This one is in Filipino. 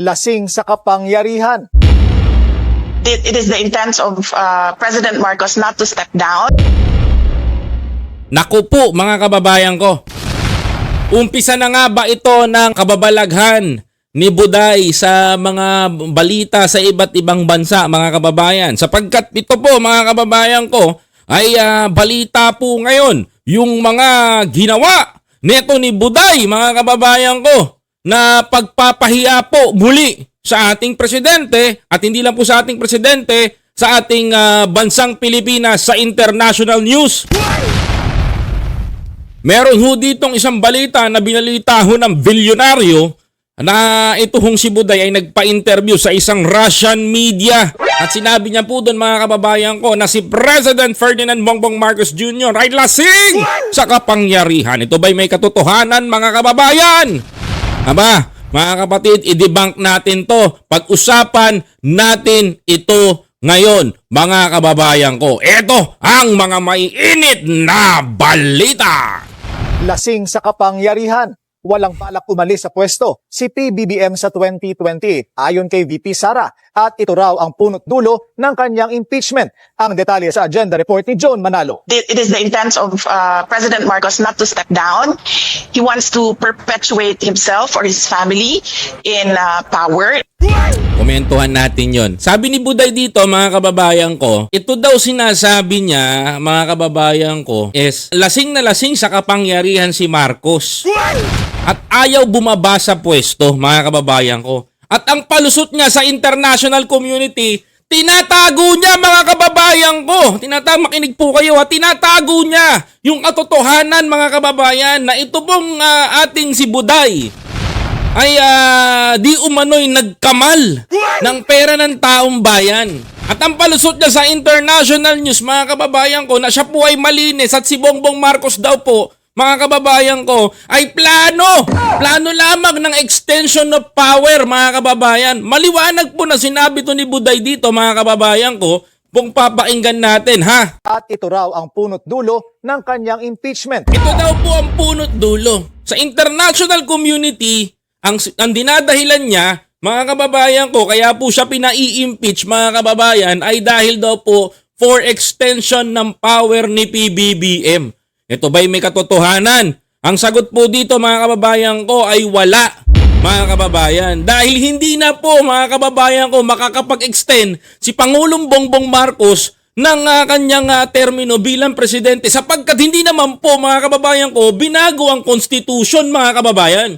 lasing sa kapangyarihan. It, it is the intent of uh, President Marcos not to step down. Naku po mga kababayan ko. Umpisa na nga ba ito ng kababalaghan ni Buday sa mga balita sa iba't ibang bansa mga kababayan? Sapagkat ito po mga kababayan ko ay ah, balita po ngayon yung mga ginawa neto ni Buday mga kababayan ko na pagpapahiya po muli sa ating presidente at hindi lang po sa ating presidente sa ating ah, bansang Pilipinas sa international news. Meron ho ditong isang balita na binalita ho ng bilyonaryo na ito hong si Buday ay nagpa-interview sa isang Russian media. At sinabi niya po doon mga kababayan ko na si President Ferdinand Bongbong Marcos Jr. ay lasing sa kapangyarihan. Ito ba'y may katotohanan mga kababayan? Aba, mga kapatid, i-debunk natin to. Pag-usapan natin ito ngayon, mga kababayan ko. Ito ang mga maiinit na balita. Lasing sa kapangyarihan. Walang balak umalis sa pwesto si PBBM sa 2020 ayon kay VP Sara at ito raw ang punot dulo ng kanyang impeachment. Ang detalye sa agenda report ni John Manalo. It, is the intent of uh, President Marcos not to step down. He wants to perpetuate himself or his family in uh, power. Komentuhan natin yon. Sabi ni Buday dito, mga kababayan ko, ito daw sinasabi niya, mga kababayan ko, is lasing na lasing sa kapangyarihan si Marcos. At ayaw bumaba sa pwesto, mga kababayan ko. At ang palusot niya sa international community, tinatago niya mga kababayan ko. Tinatago, makinig po kayo ha. Tinatago niya yung katotohanan mga kababayan na ito pong ah, ating si Buday ay ah, di umano'y nagkamal ng pera ng taong bayan. At ang palusot niya sa international news, mga kababayan ko, na siya po ay malinis at si Bongbong Marcos daw po, mga kababayan ko, ay plano. Plano lamang ng extension of power, mga kababayan. Maliwanag po na sinabi to ni Buday dito, mga kababayan ko, kung papakinggan natin, ha? At ito raw ang punot dulo ng kanyang impeachment. Ito daw po ang punot dulo. Sa international community, ang, ang dinadahilan niya, mga kababayan ko, kaya po siya pinai-impeach mga kababayan ay dahil daw po for extension ng power ni PBBM. Ito ba'y may katotohanan? Ang sagot po dito mga kababayan ko ay wala mga kababayan. Dahil hindi na po mga kababayan ko makakapag-extend si Pangulong Bongbong Marcos ng ah, kanyang ah, termino bilang presidente sapagkat hindi naman po mga kababayan ko binago ang constitution mga kababayan.